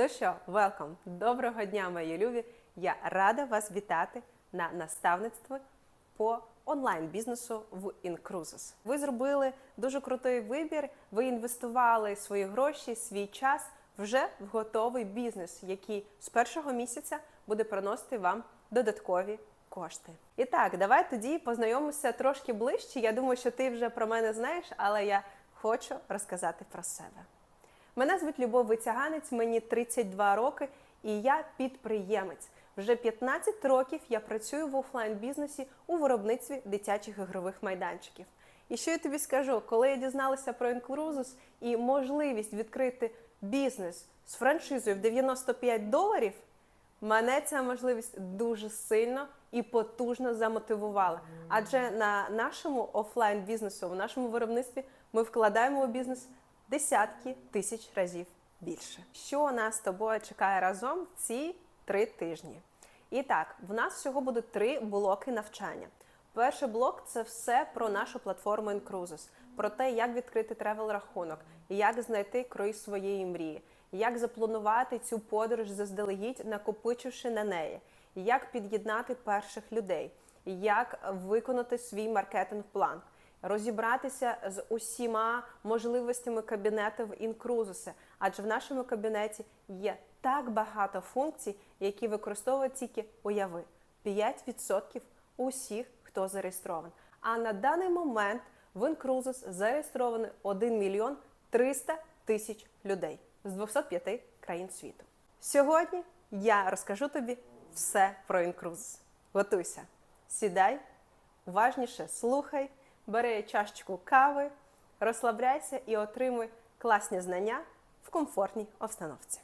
Ну що, велкам! Доброго дня, мої любі! Я рада вас вітати на наставництві по онлайн-бізнесу в Incruises. Ви зробили дуже крутий вибір. Ви інвестували свої гроші, свій час вже в готовий бізнес, який з першого місяця буде приносити вам додаткові кошти. І так, давай тоді познайомимося трошки ближче. Я думаю, що ти вже про мене знаєш, але я хочу розказати про себе. Мене звуть Любов Витяганець, мені 32 роки, і я підприємець. Вже 15 років я працюю в офлайн-бізнесі у виробництві дитячих ігрових майданчиків. І що я тобі скажу, коли я дізналася про Inclusus і можливість відкрити бізнес з франшизою в 95 доларів, мене ця можливість дуже сильно і потужно замотивувала. Адже на нашому офлайн бізнесу, в нашому виробництві, ми вкладаємо у бізнес десятки тисяч разів більше. Що нас з тобою чекає разом ці три тижні? І так, в нас всього буде три блоки навчання. Перший блок це все про нашу платформу Incruises, про те, як відкрити тревел рахунок, як знайти круїз своєї мрії, як запланувати цю подорож заздалегідь, накопичивши на неї, як під'єднати перших людей, як виконати свій маркетинг-план, розібратися з усіма можливостями кабінету в Incruises, адже в нашому кабінеті є так багато функцій, які використовують тільки уяви 5% усіх, хто зареєстрований. А на даний момент в Incruises зареєстровано 1 мільйон 300 тисяч людей з 205 країн світу. Сьогодні я розкажу тобі все про Incruises. Готуйся, сідай, уважніше слухай, бери чашечку кави, розслабляйся і отримуй класні знання в комфортній обстановці.